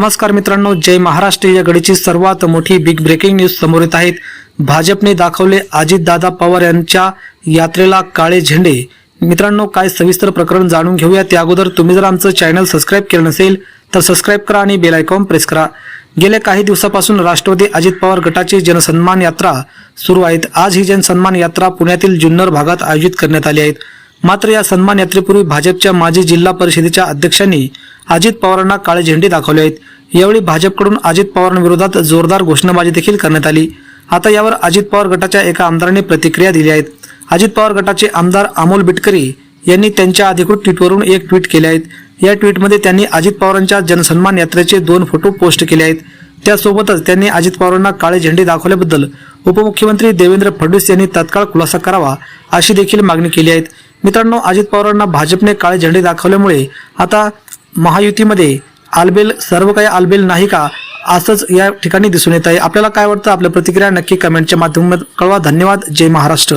नमस्कार मित्रांनो जय महाराष्ट्र. या घडीची सर्वात मोठी बिग ब्रेकिंग न्यूज समोर येत आहेत. भाजपने दाखवले अजितदादा पवार यांच्या यात्रेला काळे झेंडे. मित्रांनो काय सविस्तर प्रकरण जाणून घेऊया. त्या अगोदर तुम्ही जर आमचं चॅनल सबस्क्राईब केलं नसेल तर सबस्क्राईब करा आणि बेल आयकॉन प्रेस करा. गेल्या काही दिवसापासून राष्ट्रवादी अजित पवार गटाची जनसन्मान यात्रा सुरू आहेत. आज ही जनसन्मान यात्रा पुण्यातील जुन्नर भागात आयोजित करण्यात आली आहेत मात्र या सन्मान यात्रेपूर्वी भाजपच्या माजी जिल्हा परिषदेच्या अध्यक्षांनी अजित पवारांना काळे झेंडे दाखवले आहेत. यावेळी भाजपकडून अजित पवारांविरोधात जोरदार घोषणाबाजी देखील करण्यात आली. आता यावर अजित पवार गटाच्या एका आमदारांनी प्रतिक्रिया दिली आहेत. अजित पवार गटाचे आमदार अमोल बिटकरी यांनी त्यांच्या अधिकृत ट्विटवरून एक ट्विट केले आहेत. या ट्विटमध्ये त्यांनी अजित पवारांच्या जनसन्मान यात्रेचे दोन फोटो पोस्ट केले आहेत. त्यासोबतच त्यांनी अजित पवारांना काळे झेंडे दाखवल्याबद्दल उपमुख्यमंत्री देवेंद्र फडणवीस यांनी तत्काळ खुलासा करावा अशी देखील मागणी केली आहे. मित्रांनो अजित पवारांना भाजपने काळे झेंडे दाखवल्यामुळे आता महायुतीमध्ये आलबेल सर्व काही आलबेल नाही का? असंच या ठिकाणी दिसून येत आहे. आपल्याला काय वाटतं? आपल्या प्रतिक्रिया नक्की कमेंटच्या माध्यमात कळवा. धन्यवाद. जय महाराष्ट्र.